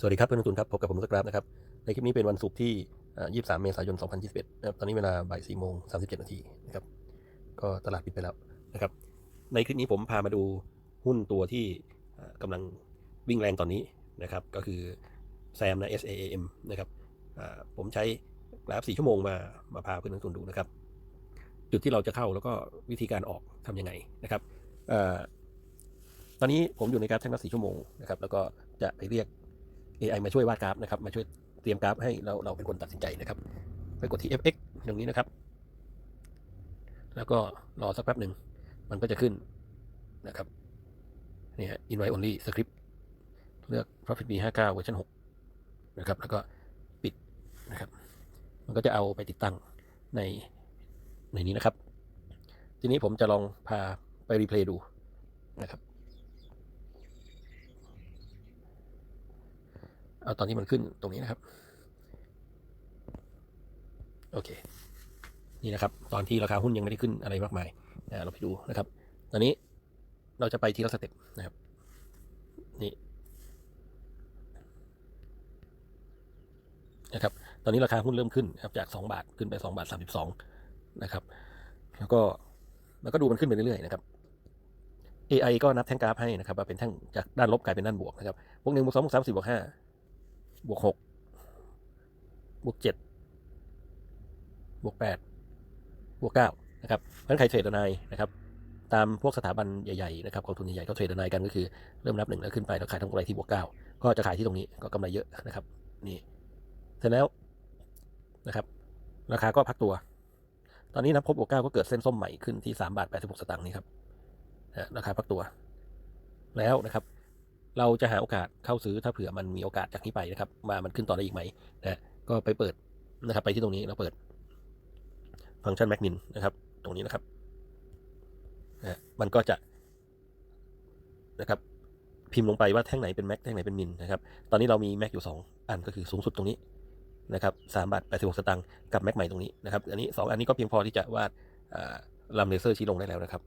สวัสดีครับเพื่อนลงทุนครับพบกับผมสกราฟนะครับในคลิปนี้เป็นวันศุกร์ที่อ่า23 เมษายน 2021นะครับตอนนี้เวลาบ่าย4โมง37 นาทีนะครับก็ตลาดปิดไปแล้วนะครับในคลิปนี้ผมพามาดูหุ้นตัวที่กำลังวิ่งแรงตอนนี้นะครับก็คือแซมนะ SAAM นะครับผมใช้กราฟ 4 ชั่วโมงมามาพาเพื่อนลงทุนดูนะครับ จุดที่เราจะเข้าแล้วก็วิธีการออกทำยังไงนะครับอตอนนี้ผมอยู่ในกราฟแท่งละ4ชั่วโมงนะครับแล้วก็จะไปเรียก AI มาช่วยวาดกราฟนะครับ มาช่วยเตรียมกราฟให้เราเราเป็นคนตัดสินใจนะครับไปกดที่ FX ตรงนี้นะครับ แล้วก็รอสักแป๊บหนึ่ง มันก็จะขึ้นนะครับนี่ฮะ invite only script เลือก profit b 59เวอร์ชัน6นะครับ แล้วก็ปิดนะครับ มันก็จะเอาไปติดตั้งในในนี้นะครับ ทีนี้ผมจะลองพาไปรีเพลย์ดูนะครับ เอาตอนที่มันขึ้นตรงนี้นะครับ โอเค นี่นะครับ ตอนที่ราคาหุ้นยังไม่ได้ขึ้นอะไรมากมายอ่าเราไปดูนะครับ ตอนนี้เราจะไปทีละสเต็ปนะครับ นี่นะครับ ตอนนี้ราคาหุ้นเริ่มขึ้นครับจาก 2 บาทขึ้นไป 2 บาท 32 นะครับ แล้วก็แล้วก็ดูมันขึ้นไปเรื่อยๆนะครับ AI ก็นับแท่งกราฟให้นะครับว่าเป็นแท่งจากด้านลบกลายเป็นด้านบวกนะครับบวกหนึ่งบวกสองบวกสามสี่บวกห้า บวกหกบวกเจ็ดบวกแปดบวกเก้านะครับเพราะฉะนั้นใครเทรดนายนะครับตามพวกสถาบันใหญ่ๆนะครับกองทุนใหญ่ๆเขาเทรดนายกันก็คือเริ่มนับหนึ่งแล้วขึ้นไปแล้วขายทั้งกำไรที่บวกเก้าก็จะขายที่ตรงนี้ก็กำไรเยอะนะครับนี่เสร็จแล้วนะครับ ราคาก็พักตัว ตอนนี้นับครบบวกเก้าก็เกิดเส้นส้มใหม่ขึ้นที่สามบาทแปดสิบหกสตางค์นี่ครับราคาพักตัว แล้วนะครับ เราจะหาโอกาสเข้าซื้อถ้าเผื่อมันมีโอกาสจากนี้ไปนะครับมามันขึ้นต่อได้อีกไหมนะก็ไปเปิดนะครับ ไปที่ตรงนี้เราเปิด ฟังก์ชันแมกนินนะครับ ตรงนี้นะครับนะมันก็จะนะครับพิมพ์ลงไปว่าแท่งไหนเป็นแม็กแท่งไหนเป็นมินนะครับ ตอนนี้เรามีแม็กอยู่ 2 อันก็คือสูงสุดตรงนี้นะครับสามบาทแปดสิบหกสตางค์กับแม็กใหม่ตรงนี้นะครับ อันนี้สองอันนี้ก็เพียงพอที่จะวาดลำเลเซอร์ชี้ลงได้แล้วนะครับ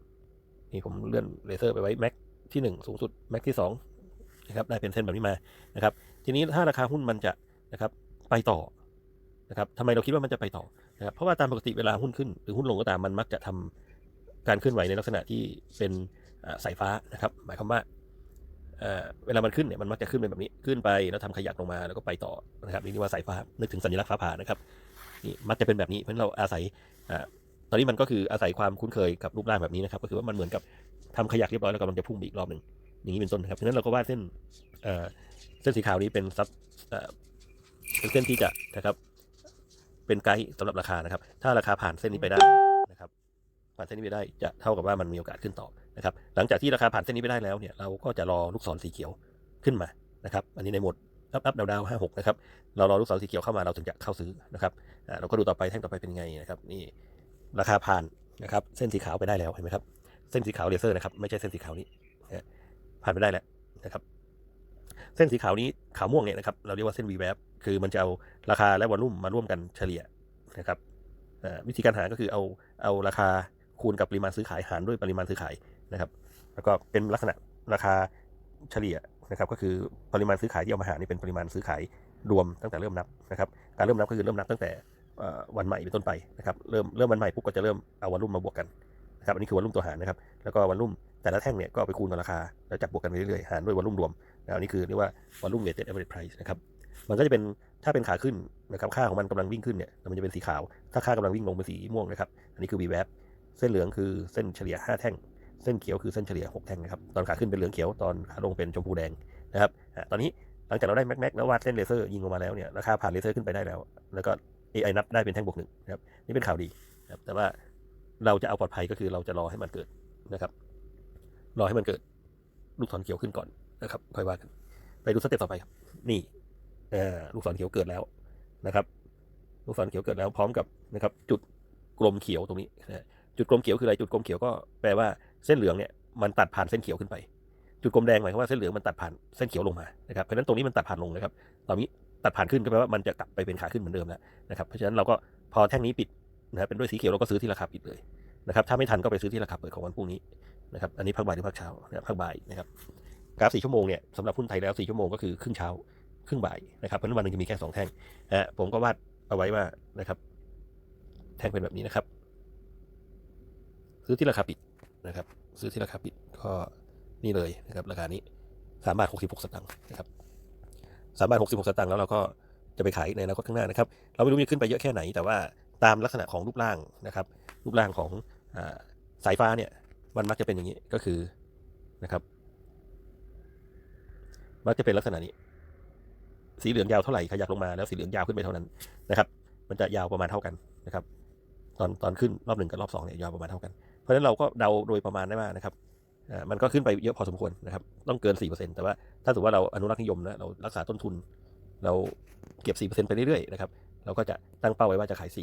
นี่ผมเลื่อนเลเซอร์ไปไว้แม็กที่หนึ่งสูงสุดแม็กที่สอง นะครับได้เป็นเส้นแบบนี้มานะครับทีนี้ถ้าราคาหุ้นมันจะนะครับไปต่อนะครับทำไมเราคิดว่ามันจะไปต่อนะครับเพราะว่าตามปกติเวลาหุ้นขึ้น หรือหุ้นลงก็ตามมันมักจะทำการเคลื่อนไหวในลักษณะที่เป็นสายฟ้านะครับหมายความว่าเวลามันขึ้นเนี่ยมันมักจะขึ้นเป็นแบบนี้ขึ้นไปแล้วทำขยักลงมาแล้วก็ไปต่อนะครับนี่เรียกว่าสายฟ้านึกถึงสัญลักษณ์ฟ้าผ่านะครับนี่มักจะเป็นแบบนี้เพราะเราอาศัยอตอนนี้มันก็คืออาศัยความคุ้นเคยกับรูปร่างแบบนี้นะครับก็คือว่ามันเหมือนกับทำขยักเรียบร้อยแล้วกำลังจะพุ่งอีกรอบหนึ่ง อย่างนี้เป็นต้นนะครับฉะนั้นเราก็วาดเส้นเส้นสีขาวนี้เป็นซับเเป็นเส้นที่จะนะครับ เป็นไกด์สำหรับราคานะครับ ถ้าราคาผ่านเส้นนี้ไปได้นะครับ ผ่านเส้นนี้ไปได้จะเท่ากับว่ามันมีโอกาสขึ้นต่อนะครับ หลังจากที่ราคาผ่านเส้นนี้ไปได้แล้วเนี่ยเราก็จะรอลูกศรสีเขียวขึ้นมานะครับ อันนี้ในหมดอัพอัพดาวดาวห้าหกนะครับ เรารอลูกศรสีเขียวเข้ามาเราถึงจะเข้าซื้อนะครับเราก็ดูต่อไปแท่งต่อไปเป็นไงนะครับ นี่ราคาผ่านนะครับ เส้นสีขาวไปได้แล้วเห็นไหมครับ เส้นสีขาวเลเซอร์นะครับ ไม่ใช่เส้นสีขาวนี้นะ ผ่านไปได้แล้วนะครับเส้นสีขาวนี้ขาวม่วงเนี่ยนะครับเราเรียกว่าเส้น V w a p คือมันจะเอาราคาและวอลลุ่มมาร่วมกันเฉลี่ยนะครับวิธีการหาก็คือเอาเอาราคาคูณกับปริมาณซื้อขายหารด้วยปริมาณซื้อขายนะครับ แล้วก็เป็นลักษณะราคาเฉลี่ยนะครับ ก็คือปริมาณซื้อขายที่เอามาหารนี่เป็นปริมาณซื้อขายรวมตั้งแต่เริ่มนับนะครับ การเริ่มนับก็คือเริ่มนับตั้งแต่วันใหม่เป็นต้นไปนะครับ เริ่มเริ่มวันใหม่ปุ๊บก็จะเริ่มเอาวอลลุ่มมาบวกกัน นะครับอันนี้คือวอลลุ่มตัวหารนะครับ แล้วก็วอลลุ่มแต่ละแท่งเนี่ยก็ไปคูณกับราคา แล้วจับบวกกันไปเรื่อยๆ หารด้วยวอลลุ่มรวมนะครับนี่คือเรียกว่า volume weighted average price นะครับ มันก็จะเป็นถ้าเป็นขาขึ้นนะครับ ค่าของมันกำลังวิ่งขึ้นเนี่ยมันจะเป็นสีขาว ถ้าค่ากำลังวิ่งลงเป็นสีม่วงนะครับ อันนี้คือ VWAP เส้นเหลืองคือเส้นเฉลี่ย 5 แท่ง เส้นเขียวคือเส้นเฉลี่ย 6 แท่งนะครับ ตอนขาขึ้นเป็นเหลืองเขียว ตอนขาลงเป็นชมพูแดงนะครับ ตอนนี้หลังจากเราได้แม็กแม็กแล้ววาดเส้นเลเซอร์ยิงลงมาแล้วเนี่ยราคาผ่านเลเซอร์ขึ้นไปได้แล้ว แล้วก็ AI นับได้เป็นแท่งบวกหนึ่งนะครับนี่เป็นข่าวดีนะครับแต่ว่า เราจะเอาปลอดภัยก็คือเราจะรอให้มันเกิดนะครับ รอให้มันเกิด ลูกศรเขียวขึ้นก่อนนะครับ ค่อยว่ากัน ไปดูสเต็ปต่อไปครับ นี่อลูกศรเขียวเกิดแล้วนะครับ ลูกศรเขียวเกิดแล้วพร้อมกับนะครับ จุดกลมเขียวตรงนี้จุดกลมเขียวคืออะไรจุดกลมเขียวก็แปลว่าเส้นเหลืองเนี่ยมันตัดผ่านเส้นเขียวขึ้นไป จุดกลมแดงหมายความว่าเส้นเหลืองมันตัดผ่านเส้นเขียวลงมานะครับเพราะฉะนั้นตรงนี้มันตัดผ่านลงนะครับตอนนี้ตัดผ่านขึ้นก็แปลว่ามันจะกลับไปเป็นขาขึ้นเหมือนเดิมแล้วนะครับเพราะฉะนั้นเราก็พอแท่งนี้ปิด นะครับเป็นด้วยสีเขียวเราก็ซื้อที่ราคาปิดเลยนะครับถ้าไม่ทันก็ไปซื้อที่ราคาเปิดของวันพรุ่งนี้นะครับอันนี้พักบ่ายหรือพักเช้านะครับพักบ่ายนะครับกราฟสี่ชั่วโมงเนี่ยสำหรับหุ้นไทยแล้วสี่ชั่วโมงก็คือครึ่งเช้าครึ่งบ่ายนะครับเพราะนั้นวันหนึงจะมีแค่สองแท่งฮะผมก็วาดเอาไว้ว่านะครับ แท่งเป็นแบบนี้นะครับ ซื้อที่ราคาปิดนะครับ ซื้อที่ราคาปิดก็นี่เลยนะครับ ราคานี้สามบาทหกสิบหกสตางค์นะครับสามบาทหกสิบหกสตางค์แล้วเราก็จะไปขายในอนาคตข้างหน้านะครับ เราไม่รู้จะขึ้นไปเยอะแค่ไหนแต่ว่า ตามลักษณะของรูปร่างนะครับ รูปร่างของอสายฟ้าเนี่ยมันมักจะเป็นอย่างนี้ก็คือนะครับมักจะเป็นลักษณะนี้ สีเหลืองยาวเท่าไหร่ขยักลงมาแล้วสีเหลืองยาวขึ้นไปเท่านั้นนะครับ มันจะยาวประมาณเท่ากันนะครับ ตอนตอนขึ้นรอบหนึ่งกับรอบสองเนี่ยยาวประมาณเท่ากัน เพราะฉะนั้นเราก็เดาโดยประมาณได้ว่านะครับมันก็ขึ้นไปเยอะพอสมควรนะครับ ต้องเกิน 4%แต่ว่าถ้าสมมติว่าเราอนุรักษ์นิยมนะเรารักษาต้นทุน เราเก็บ 4%ไปเรื่อยๆนะครับ เราก็จะตั้งเป้าไว้ว่าจะขาย 4%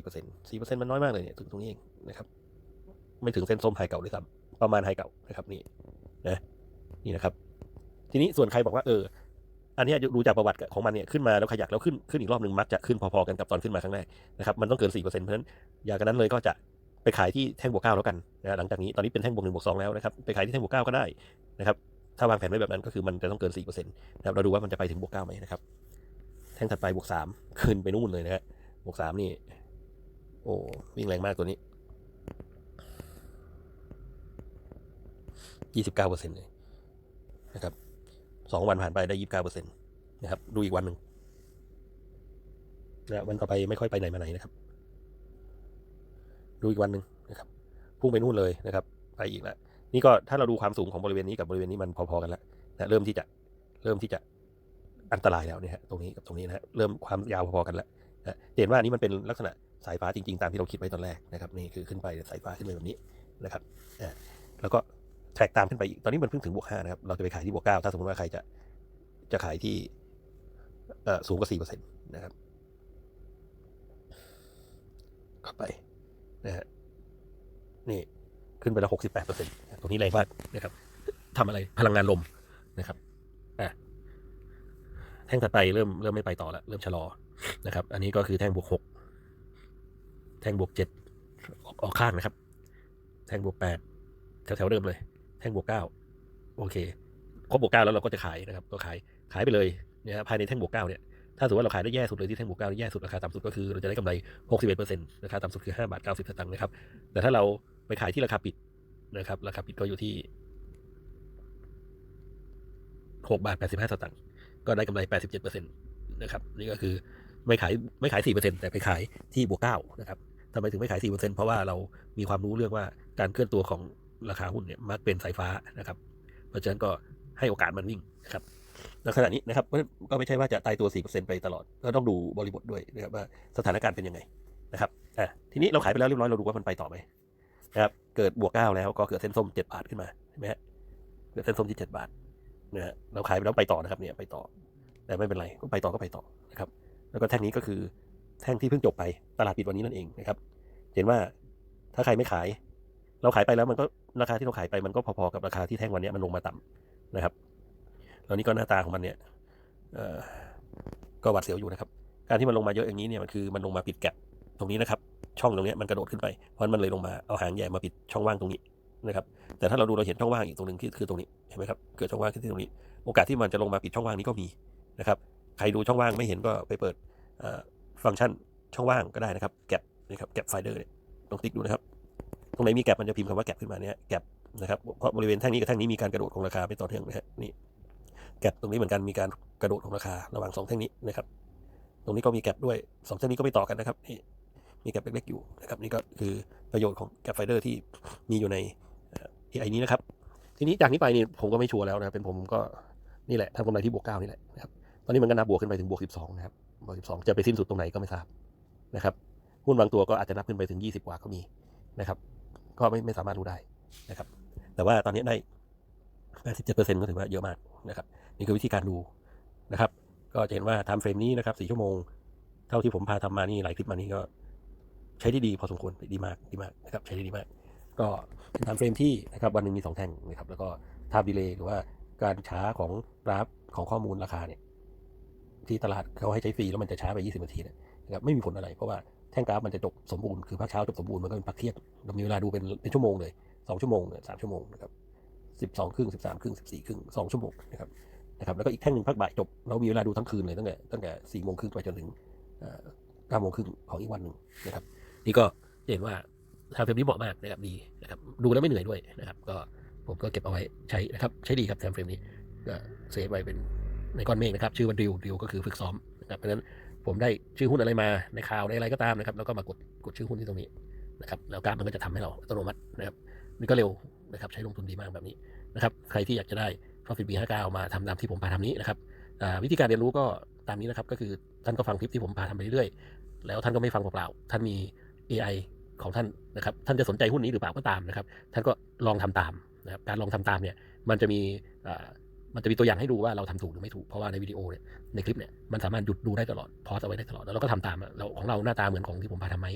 4%มันน้อยมากเลยเนี่ยถึงตรงนี้เองนะครับ ไม่ถึงเส้นส้มไฮเก่าเลยซ้ำประมาณไฮเก่านะครับนี่นะนี่นะครับ ทีนี้ส่วนใครบอกว่าเออ อันนี้ดูจากประวัติของมันเนี่ยขึ้นมาแล้วขยักแล้วขึ้นขึ้นอีกรอบหนึ่งมักจะขึ้นพอๆกันกับตอนขึ้นมาครั้งแรกนะครับมันต้องเกิน 4%เพราะฉะนั้นอย่ากันนั้นเลยก็จะไปขายที่แท่งบวกเก้าแล้วกันนะหลังจากนี้ตอนนี้เป็นแท่งบวกหนึ่งบวกสองแล้วนะครับไปขายที่แท่งบวกเก้าก็ได้นะครับถ้าวางแผนไว้แบบนั้นก็คือมันจะต้องเกิน4%นะครับเราดูว่ามันจะไปถึงบวกเก้าไหมนะครับ ท่งถัดไปบวกสามขึ้นไปนู่นเลยนะฮะบวกสามนี่ โอ้วิ่งแรงมากตัวนี้ยี่สิบเก้าเปอร์เซ็นต์เลยนะครับสองวันผ่านไปได้ยี่สิบเก้าเปอร์เซ็นต์นะครับ ดูอีกวันหนึ่งนะวันต่อไปไม่ค่อยไปไหนมาไหนนะครับ ดูอีกวันหนึ่งนะครับ พุ่งไปนู่นเลยนะครับ ไปอีกแล้วนี่ก็ถ้าเราดูความสูงของบริเวณนี้กับบริเวณนี้มันพอๆกันแล้วนะเริ่มที่จะเริ่มที่จะ อันตรายแล้วเนี่ยฮะตรงนี้กับตรงนี้นะฮะเริ่มความยาวพอๆกันแล้วนะเห็นว่านี้มันเป็นลักษณะสายฟ้าจริงๆ ตามที่เราคิดไว้ตอนแรกนะครับนี่คือขึ้นไปสายฟ้าขึ้นไปแบบนี้นะครับแล้วก็แทร็กตามขึ้นไปอีกตอนนี้มันเพิ่งถึงบวกห้านะครับเราจะไปขายที่บวกเก้าถ้าสมมติว่าใครจะจะขายที่สูงกว่าสี่เปอร์เซ็นต์นะครับเข้าไปนะฮะนี่ขึ้นไปแล้วหกสิบแปดเปอร์เซ็นต์ตรงนี้แรงมากนะครับทำอะไรพลังงานลมนะครับ แท่งถัดไปเริ่มเริ่มไม่ไปต่อแล้วเริ่มชะลอนะครับ อันนี้ก็คือแท่งบวกหกแท่งบวกเจ็ดออกข้างนะครับ แท่งบวกแปดแถวๆเดิมเลย แท่งบวกเก้าโอเคครบบวกเก้าแล้วเราก็จะขายนะครับ ก็ขายขายไปเลยเนี่ยฮะภายในแท่งบวกเก้าเนี่ยถ้าสมมติว่าเราขายได้แย่สุดเลยที่แท่งบวกเก้าแย่สุดราคาต่ำสุดก็คือเราจะได้กำไรหกสิบเอ็ดเปอร์เซ็นต์ราคาต่ำสุดคือห้าบาทเก้าสิบสตางค์นะครับ แต่ถ้าเราไปขายที่ราคาปิดนะครับ ราคาปิดก็อยู่ที่หกบาทแปดสิบห้าสตางค์ ก็ได้กำไรแปดสิบเจ็ดเปอร์เซ็นต์นะครับนี่ก็คือไม่ขายไม่ขายสี่เปอร์เซ็นต์แต่ไปขายที่บวกเก้านะครับทำไมถึงไม่ขายสี่เปอร์เซ็นต์เพราะว่าเรามีความรู้เรื่องว่าการเคลื่อนตัวของราคาหุ้นเนี่ยมักเป็นสายฟ้านะครับ เพราะฉะนั้นก็ให้โอกาสมันวิ่งนะครับในขณะนี้นะครับก็ไม่ใช่ว่าจะตายตัว 4%ไปตลอด ก็ต้องดูบริบทด้วยนะครับว่าสถานการณ์เป็นยังไงนะครับอะทีนี้เราขายไปแล้วเรียบร้อยเราดูว่ามันไปต่อไหมนะครับเกิดบวก9แล้วก็เกิดเส้นส้ม7บาทขึ้นมาเห็นไหมฮะเกิดเส้นส้มที่ 7 บาท นะฮะเราขายไปแล้วไปต่อนะครับเนี่ยไปต่อ แต่ไม่เป็นไรก็ไปต่อก็ไปต่อนะครับแล้วก็แท่งนี้ก็คือแท่งที่เพิ่งจบไปตลาดปิดวันนี้นั่นเองนะครับ เห็นว่าถ้าใครไม่ขาย เราขายไปแล้วมันก็ราคาที่เราขายไปมันก็พอๆกับราคาที่แท่งวันนี้มันลงมาต่ำนะครับแล้วนี่ก็หน้าตาของมันเนี่ยก็หวัดเสียวอยู่นะครับ การที่มันลงมาเยอะอย่างนี้เนี่ยมันคือมันลงมาปิดแกลบตรงนี้นะครับ ช่องตรงนี้มันกระโดดขึ้นไปเพราะมันเลยลงมาเอาหางใหญ่มาปิดช่องว่างตรงนี้ นะครับแต่ถ้าเราดูเราเห็นช่องว่างอีกตรงหนึ่งที่คือตรงนี้เห็นไหมครับเกิดช่องว่างขึ้นที่ตรงนี้ โอกาสที่มันจะลงมาปิดช่องว่างนี้ก็มีนะครับใครดูช่องว่างไม่เห็นก็ไปเปิดฟังก์ชันช่องว่างก็ได้นะครับแกลบนะครับแกลบไฟเดอร์เนี่ยลองติ๊กดูนะครับ ตรงไหนมีแกลบมันจะพิมพ์คำว่าแกลบขึ้นมาเนี่ยแกลบนะครับเพราะบริเวณแท่งนี้กับแท่งนี้มีการกระโดดของราคาไปต่อเนื่องนะฮะนี่แกลบตรงนี้เหมือนกันมีการกระโดดของราคาระหว่างสองแท่งนี้นะครับ ตรงนี้ก็มีแกลบด้วยสองแท่งนี้ก็ไม่ต่อกันนะครับนี่มีแกลบเล็กๆอยู่นะครับนี่ก็คือประโยชน์ของแกลบไฟเดอร์ที่มีอยู่ใน AI นี้นะครับ ทีนี้จากนี้ไปนี่ผมก็ไม่ชัวร์แล้วนะครับเป็นผมก็นี่แหละทำกำไรที่บวกเก้านี่แหละนะครับ ตอนนี้มันก็นับบวกขึ้นไปถึงบวกสิบสองนะครับ บวกสิบสองจะไปสิ้นสุดตรงไหนก็ไม่ทราบนะครับ หุ้นบางตัวก็อาจจะนับขึ้นไปถึงยี่สิบกว่าก็มีนะครับ ก็ไม่ไม่สามารถรู้ได้นะครับ แต่ว่าตอนนี้ได้แปดสิบเจ็ดเปอร์เซ็นต์ก็ถือว่าเยอะมากนะครับ นี่คือวิธีการดูนะครับ ก็จะเห็นว่าไทม์เฟรมนี้นะครับสี่ชั่วโมง เท่าที่ผมพาทำมานี่หลายคลิปมานี่ก็ ใช้ได้ดีพอสมควรดีมากดีมากนะครับ ใช้ได้ดีมาก ก็เป็นไทม์เฟรมที่นะครับวันหนึ่งมีสองแท่งนะครับแล้วก็ทม์ดีเลย์หรือว่าการช้าของกราฟของข้อมูลราคาเนี่ยที่ตลาดเขาให้ใช้ฟรีแล้วมันจะช้าไป 20 นาทีนะครับไม่มีผลอะไรเพราะว่าแท่งกราฟมันจะจบสมบูรณ์คือภาคเช้าจบสมบูรณ์มันก็เป็นพักเที่ยงเรามีเวลาดูเป็นเป็นชั่วโมงเลยสองชั่วโมงสามชั่วโมงนะครับสิบสองครึ่งสิบสามครึ่งสิบสี่ครึ่งสองชั่วโมงนะครับนะครับแล้วก็อีกแท่งหนึ่งภาคบ่ายจบเรามีเวลาดูทั้งคืนเลยตั้งแต่ตั้งแต่สี่โมงครึ่งไปจนถึงเก้าโมงครึ่งของอีกวันหนึ่งนะครับ นี่ก็เห็นว่า ทางเฟรมนี้เหมาะมากนะครับดีนะครับดูแล้วไม่เหนื่อยด้วยนะครับ ก็ผมก็เก็บเอาไว้ใช้นะครับใช้ดีครับแทมเฟรมนี้ก็เซฟไว้เป็นในก้อนเมฆนะครับ ชื่อว่าดิวดิวก็คือฝึกซ้อมนะครับเพราะฉะนั้นผมได้ชื่อหุ้นอะไรมาในข่าวในอะไรก็ตามนะครับ แล้วก็มากดกดชื่อหุ้นที่ตรงนี้นะครับแล้วการมันก็จะทำให้เราอัตโนมัตินะครับนี่ก็เร็วนะครับใช้ลงทุนดีมากแบบนี้นะครับใครที่อยากจะได้ Profit B 59มาทำตามที่ผมพาทำนี้นะครับวิธีการเรียนรู้ก็ตามนี้นะครับก็คือท่านก็ฟังคลิปที่ผมพาทำไปเรื่อยๆแล้วท่านก็ไม่ฟังเปล่าๆท่านมี AI ของท่านนะครับ ท่านจะสนใจหุ้นนี้หรือเปล่าก็ตามนะครับ ท่านก็ลองทำตามนะครับ การลองทำตามเนี่ย มันจะมีมันจะมีตัวอย่างให้ดูว่าเราทำถูกหรือไม่ถูก เพราะว่าในวิดีโอเนี่ย ในคลิปเนี่ย มันสามารถหยุดดูได้ตลอด พอสเอาไว้ได้ตลอด แล้วเราก็ทำตามเราของเราหน้าตาเหมือนของที่ผมพาทำไหม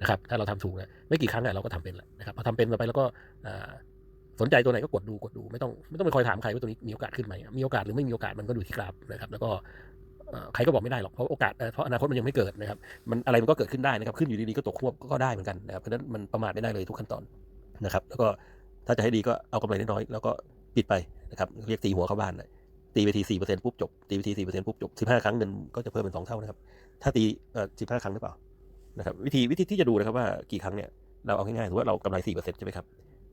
นะครับ ถ้าเราทำถูกนี่ยไม่กี่ครั้งอะเราก็ทำเป็นแหละนะครับ พอทำเป็นไปแล้วก็สนใจตัวไหนก็กดดูกดดูไม่ต้องไม่ต้องไปคอยถามใครว่าตัวนี้มีโอกาสขึ้นไหมมีโอกาสหรือไม่มีโอกาสมันก็ดูที่กราฟนะครับ แล้วก็ ใครก็บอกไม่ได้หรอกเพราะโอกาสเพราะอนาคตมันยังไม่เกิดนะครับมันอะไรมันก็เกิดขึ้นได้นะครับขึ้นอยู่ดีๆก็ตกควบก็ได้เหมือนกันนะครับเพราะนั้นมันประมาทไม่ได้เลยทุกขั้นตอนนะครับ แล้วก็ถ้าจะให้ดีก็เอากำไรน้อยๆแล้วก็ปิดไปนะครับเรียกตีหัวเข้าบ้านนะตีไปทีสี่เปอร์เซ็นต์ปุ๊บจบตีไปทีสี่เปอร์เซ็นต์ปุ๊บจบสิบห้าครั้งเงินก็จะเพิ่มเป็นสองเท่านะครับ ถ้าตีเอ่อสิบห้าครั้งหรือเปล่านะครับวิธีวิธีที่จะดูนะครับว่ากี่ครั้งเนี่ยเราเอาง่ายๆถือว่าเรากำไรสี่เปอร์เซ็นต์ใช่ไหมครับ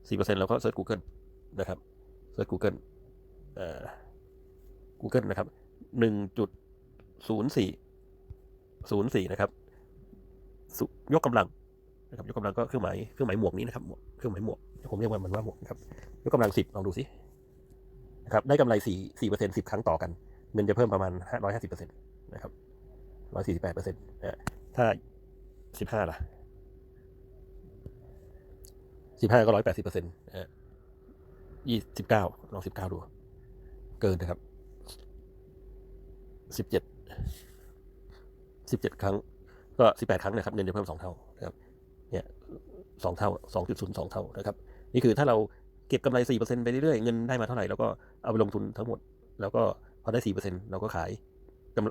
สี่เปอร์เซ็นต์เราก็เซิร์ช Google นะครับเซิร์ช Google เอ่อ Google นะครับหนึ่งจุด ศูนย์สี่ศูนย์สี่นะครับยกกำลังนะครับยกกำลังก็เครื่องหมายเครื่องหมายหมวกนี้นะครับเครื่องหมายหมวกผมเรียกว่ามันว่าหมวกนะครับยกกำลังสิบลองดูสินะครับได้กำไรสี่สี่เปอร์เซ็นต์สิบครั้งต่อกัน เงินจะเพิ่มประมาณห้าร้อยห้าสิบเปอร์เซ็นต์นะครับร้อยสี่สิบแปดเปอร์เซ็นต์ถ้าสิบห้าล่ะสิบห้าก็ร้อยแปดสิบเปอร์เซ็นต์ยี่สิบเก้าลองสิบเก้าดู เกินนะครับสิบเจ็ด สิบเจ็ดครั้ง ก็สิบแปดครั้งนะครับเงินจะเพิ่มสองเท่านะครับเนี่ยสองเท่าสองจุดศูนย์สองเท่านะครับ นี่คือถ้าเราเก็บกำไรสี่เปอร์เซ็นไปเรื่อยๆเงินได้มาเท่าไหร่เราก็เอาไปลงทุนทั้งหมด แล้วก็พอได้สี่เปอร์เซ็นเราก็ขาย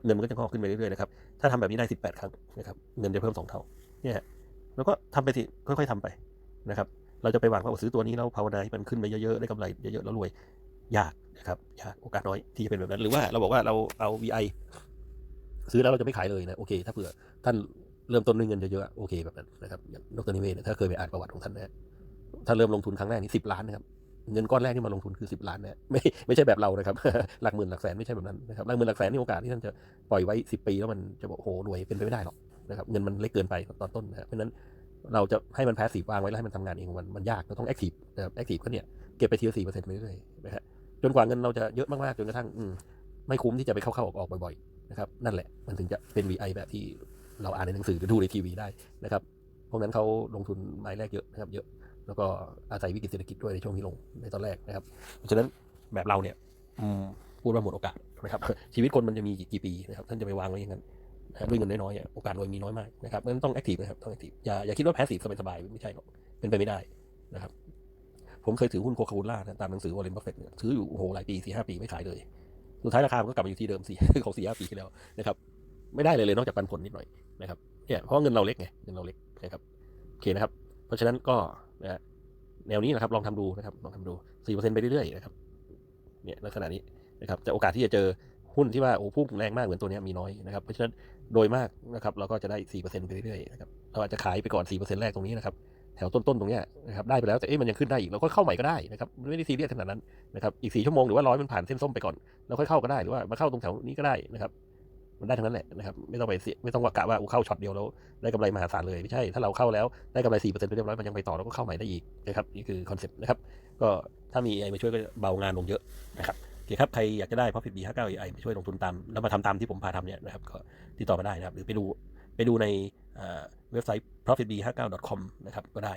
เงินมันก็จะงอกขึ้นไปเรื่อยๆนะครับถ้าทำแบบนี้ได้สิบแปดครั้งนะครับเงินจะเพิ่มสองเท่าเนี่ยแล้วก็ทำไปสิค่อยๆทำไปนะครับ เราจะไปหวังว่าซื้อตัวนี้แล้วภาวนาให้มันขึ้นไปเยอะๆได้กำไรเยอะๆแล้วรวยยากนะครับยากโอกาสน้อยที่จะเป็นแบบนั้น หรือว่าเราบอกว่าเราเอา VI ซื้อแล้วเราจะไม่ขายเลยนะโอเค ถ้าเผื่อท่านเริ่มต้นด้วยเงินเยอะๆโอเคแบบนั้นนะครับอย่างดรนิเวศน์เนี่ยถ้าเคยไปอ่านประวัติของท่านนะถ้าเริ่มลงทุนครั้งแรกนี่สิบล้านนะครับเงินก้อนแรกที่มาลงทุนคือสิบล้านนะไม่ไม่ใช่แบบเรานะครับ หลักหมื่นหลักแสนไม่ใช่แบบนั้นนะครับหลักหมื่นหลักแสนนี่โอกาสที่ท่านจะปล่อยไว้สิบปีแล้วมันจะบอกโอ้โหรวยเป็นไปไม่ได้หรอกนะครับเงินมันเล็กเกินไปตอนต้นนะเพราะฉะนั้นเราจะให้มันแพสซีฟวางไว้แล้วให้มันทำงานเองมันมันยากเราต้องแอคทีฟนะครับแอคทีฟก็เนี่ยเก็บไปทีละสี่เปอร์เซ็นต์ไปเรื่อยๆนะฮะจนกว่าเงินเราจะเยอะมากๆจนกระทั่งอืมไม่คุ้มที่จะไปเข้าๆออกๆบ่อยๆ นะครับนั่นแหละมันถึงจะเป็น VI แบบที่เราอ่านในหนังสือหรือดูในทีวีได้นะครับพวกนั้นเขาลงทุนรายแรกเยอะนะครับเยอะ แล้วก็อาศัยวิกฤตเศรษฐกิจด้วยในช่วงที่ลงในตอนแรกนะครับ เพราะฉะนั้นแบบเราเนี่ยพูดว่าหมดโอกาสนะครับชีวิตคนมันจะมีกี่ปีนะครับท่านจะไปวางไว้อย่างนั้นนะด้วยเงินน้อยๆโอกาสรวยมีน้อยมากนะครับนั้นต้องแอคทีฟนะครับต้องแอคทีฟอย่าอย่าคิดว่าแพสซีฟสบายๆไม่ใช่หรอกเป็นไปไม่ได้นะครับผมเคยถือหุ้นโคคาโคล่านะตามหนังสือวอร์เรนบัฟเฟตเนี่ยถืออยู่โอ้โหหลายปีสี่ห้าปีไม่ขายเลย สุดท้ายราคามันก็กลับมาอยู่ที่เดิมสี่ของสี่ห้าปีที่แล้วนะครับ ไม่ได้เลยเลยนอกจากปันผลนิดหน่อยนะครับเนี่ยเพราะเงินเราเล็กไงเงินเราเล็กนะครับโอเคนะครับ เพราะฉะนั้นก็นะแนวนี้นะครับลองทำดูนะครับลองทำดูสี่เปอร์เซ็นต์ไปเรื่อยๆนะครับเนี่ยลักษณะนี้นะครับแต่โอกาสที่จะเจอหุ้นที่ว่าโอ้พุ่งแรงมากเหมือนตัวนี้มีน้อยนะครับเพราะฉะนั้นโดยมากนะครับเราก็จะได้4%ไปเรื่อยๆนะครับเราอาจจะขายไปก่อน4%แรกตรงนี้นะครับ แถวต้นๆตรงเนี้ยนะครับได้ไปแล้วแต่เอ๊ะมันยังขึ้นได้อีกเราก็เข้าใหม่ก็ได้นะครับไม่ได้ซีเรียสขนาดนั้นนะครับอีก4ชั่วโมงหรือว่าร้อยมันผ่านเส้นส้มไปก่อนแล้วค่อยเข้าก็ได้หรือว่ามาเข้าตรงแถวนี้ก็ได้นะครับมันได้ทั้งนั้นแหละนะครับไม่ต้องไปเสียไม่ต้องว่ากะว่าอูเข้าช็อตเดียวแล้วได้กำไรมหาศาลเลยไม่ใช่ถ้าเราเข้าแล้วได้กำไร4%ไปเรียบร้อยมันยังไปต่อเราก็เข้าใหม่ได้อีกนะครับนี่คือคอนเซ็ปต์นะครับก็ถ้ามี AI มาช่วยก็เบางานลงเยอะนะครับโอเคครับใครอยากจะได้ Profit B 59 AI มาช่วยลงทุนตามแล้วมาทำตามที่ผมพาทำเนี่ยนะครับก็ติดต่อมาได้นะครับหรือไปดูไปดูใน เว็บไซต์ profitb59.com นะครับก็ได้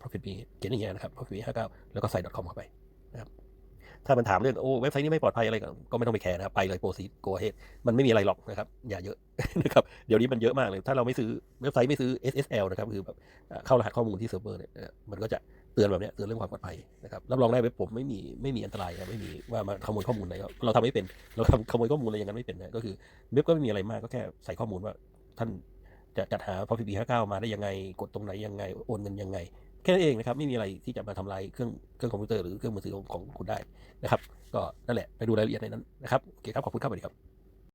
profitb เขียนอย่างเงี้ยนะครับ profitb59 แล้วก็ใส่ .com เข้าไปนะครับถ้ามันถามเรื่องโอ้เว็บไซต์นี้ไม่ปลอดภัยอะไรก็ไม่ต้องไปแคร์นะครับไปเลยโปรซีโกเฮดมันไม่มีอะไรหรอกนะครับอย่าเยอะนะครับเดี๋ยวนี้มันเยอะมากเลย ถ้าเราไม่ซื้อเว็บไซต์ไม่ซื้อ SSL นะครับคือแบบเข้ารหัสข้อมูลที่เซิร์ฟเวอร์เนี่ยมันก็จะเตือนแบบนี้เตือนเรื่องความปลอดภัยนะครับรับรองได้เว็บผมไม่มีไม่มีอันตรายครับไม่มีว่ามาขโมยข้อมูลอะไรเราทำไม่เป็นเราทำขโมยข้อมูลอะไรอย่างนั้นไม่เป็นนะก็คือเว็บก็ไม่มีอะไรมากก็แค่ใส่ข้อมูลว่าท่าน จะจัดหา Profit B 59 มาได้ยังไง กดตรงไหนยังไง โอนเงินยังไง แค่นั้นเองนะครับ ไม่มีอะไรที่จะมาทำลายเครื่องเครื่องคอมพิวเตอร์หรือเครื่องมือถือของของคุณได้นะครับ ก็นั่นแหละ ไปดูรายละเอียดในนั้นนะครับ โอเคครับ ขอบคุณครับสวัสดีครับ